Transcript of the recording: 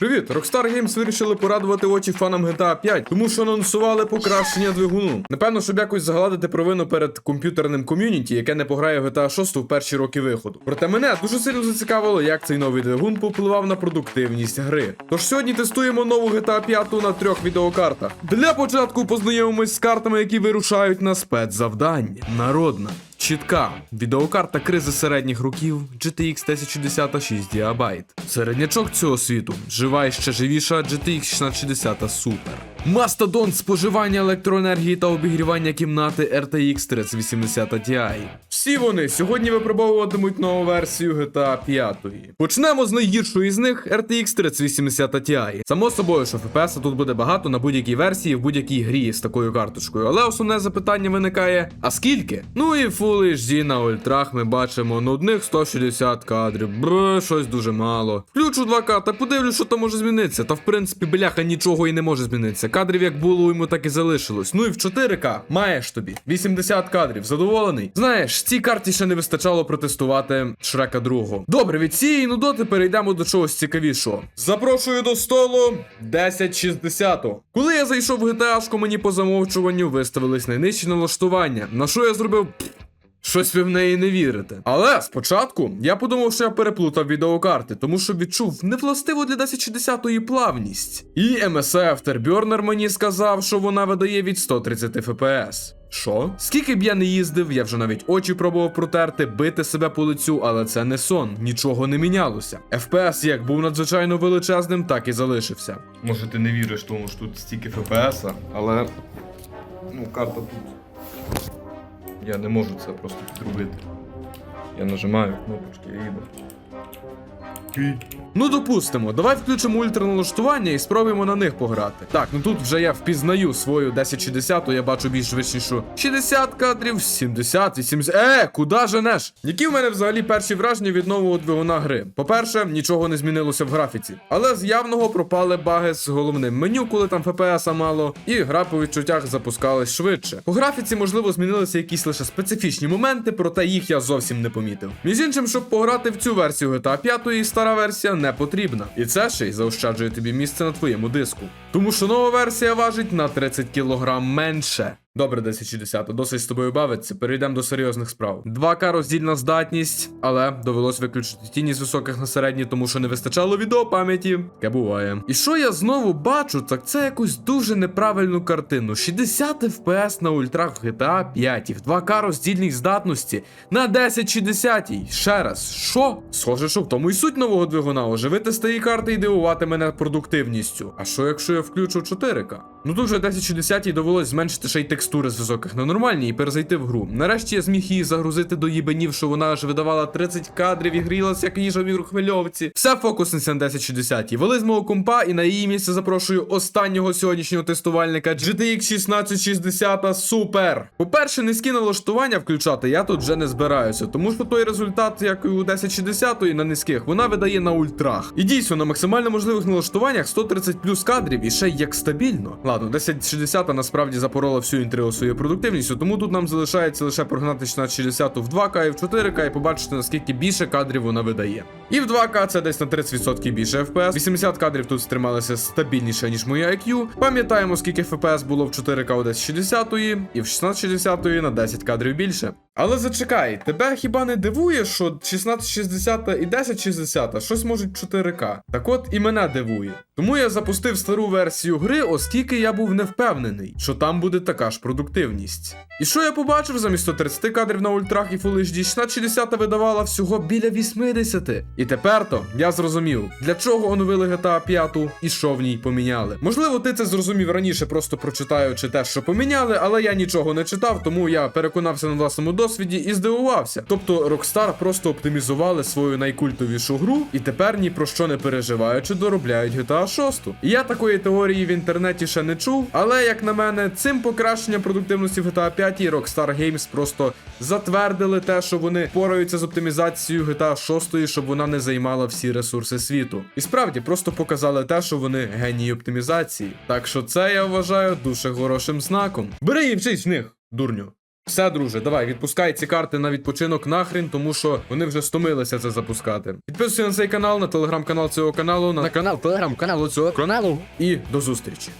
Привіт! Rockstar Games вирішили порадувати очі фанам GTA 5, тому що анонсували покращення двигуну. Напевно, щоб якось загладити провину перед комп'ютерним ком'юніті, яке не пограє в GTA 6 в перші роки виходу. Проте мене дуже сильно зацікавило, як цей новий двигун попливав на продуктивність гри. Тож сьогодні тестуємо нову GTA 5 на трьох відеокартах. Для початку познайомимось з картами, які вирушають на спецзавдання. Народна. Чітка відеокарта кризи середніх років GTX 1060 6 ГБ. Середнячок цього світу жива і ще живіша GTX 1660 Super. Мастодонт споживання електроенергії та обігрівання кімнати RTX 3080 Ti. Всі вони сьогодні випробовуватимуть нову версію GTA 5. Почнемо з найгіршої з них RTX 3080 Ti. Само собою, що FPS тут буде багато на будь-якій версії в будь-якій грі з такою карточкою. Але основне запитання виникає: а скільки? Ну і Full HD на ультрах ми бачимо нудних 160 кадрів. Бре, щось дуже мало. Включу 2К та подивлюсь, що там може змінитися. Та в принципі, бляха нічого і не може змінитися. Кадрів як було, йому так і залишилось. Ну і в 4К маєш тобі 80 кадрів. Задоволений? Знаєш, цій карті ще не вистачало протестувати Шрека 2. Добре, від цієї нудоти перейдемо до чогось цікавішого. Запрошую до столу 1060. Коли я зайшов в GTA, мені по замовчуванню виставились найнижчі налаштування. На що я зробив? Щось ви в неї не вірите. Але спочатку я подумав, що я переплутав відеокарти, тому що відчув невластиву для 1060-ї плавність. І MSI Afterburner мені сказав, що вона видає від 130 FPS. Що? Скільки б я не їздив, я вже навіть очі пробував протерти, бити себе по лицю, але це не сон, нічого не мінялося. FPS як був надзвичайно величезним, так і залишився. Може, ти не віриш тому, що тут стільки FPS, але ну, карта тут. Я не можу це просто підробити. Я нажимаю кнопочки і їду. Ну, допустимо, давай включимо ультраналаштування і спробуємо на них пограти. Так, ну тут вже я впізнаю свою 1060, я бачу більш вищішу 60 кадрів, 70, 80. Е, куди женеш? Які в мене взагалі перші враження від нового двигуна гри? По-перше, нічого не змінилося в графіці, але з явного пропали баги з головним меню, коли там FPS мало, і гра по відчуттях запускалась швидше. По графіці, можливо, змінилися якісь лише специфічні моменти, проте їх я зовсім не помітив. Між іншим, щоб пограти в цю версію GTA 5, стара версія не потрібна. І це ще й заощаджує тобі місце на твоєму диску. Тому що нова версія важить на 30 кг менше. Добре, 1060, досить з тобою бавиться. Перейдемо до серйозних справ. 2К роздільна здатність, але довелось виключити тіні з високих на середні, тому що не вистачало відеопам'яті. Таке буває. І що я знову бачу, так це якусь дуже неправильну картину. 60 FPS на ультрах в GTA 5 і в 2К роздільній здатності на 1060. Ще раз, що? Схоже, що в тому і суть нового двигуна оживити старі карти і дивувати мене продуктивністю. А що якщо я включу 4К? Ну тут вже 1060 довелось зменшити ще й текстури з високих на нормальні і перезайти в гру. Нарешті я зміг її загрузити до їбенів, що вона аж видавала 30 кадрів і грілась, як їжа в мікрохвильовці. Все фокусниця на 1060. Вели з мого компа, і на її місце запрошую останнього сьогоднішнього тестувальника GTX 1660 Super. По-перше, низькі налаштування включати я тут вже не збираюся, тому що той результат, як і у 1060 на низьких, вона видає на ультрах. І дійсно, на максимально можливих налаштуваннях 130 плюс кадрів і ще як стабільно. Ладно, 1060 насправді запорола всю інтригу своєю продуктивністю, тому тут нам залишається лише прогнати 1660 в 2К і в 4К і побачити, наскільки більше кадрів вона видає. І в 2К це десь на 30% більше FPS. 80 кадрів тут стрималися стабільніше, ніж моя IQ. Пам'ятаємо, скільки FPS було в 4К у 1060 і в 1660 на 10 кадрів більше. Але зачекай, тебе хіба не дивує, що 1660 і 1060 щось можуть 4К? Так от і мене дивує. Тому я запустив стару версію гри, оскільки я був не впевнений, що там буде така ж продуктивність. І що я побачив замість 130 кадрів на ультрах і Full HD, 1660 видавала всього біля 80. І тепер то я зрозумів, для чого оновили GTA 5 і що в ній поміняли. Можливо, ти це зрозумів раніше, просто прочитаючи те, що поміняли, але я нічого не читав, тому я переконався на власному досвіді і здивувався. Тобто Rockstar просто оптимізували свою найкультовішу гру і тепер ні про що не переживаючи, доробляють GTA 6. І я такої теорії в інтернеті ще не чув, але як на мене, цим покращенням продуктивності в GTA 5 і Rockstar Games просто затвердили те, що вони пораються з оптимізацією GTA 6, щоб вона не займала всі ресурси світу. І справді просто показали те, що вони генії оптимізації. Так що це я вважаю дуже хорошим знаком. Бери і вчись в них, дурню. Все, друже, давай, відпускай ці карти на відпочинок нахрен, тому що вони вже стомилися це запускати. Підписуйся на цей канал, на телеграм-канал цього каналу, на На канал, телеграм-канал цього каналу. і до зустрічі.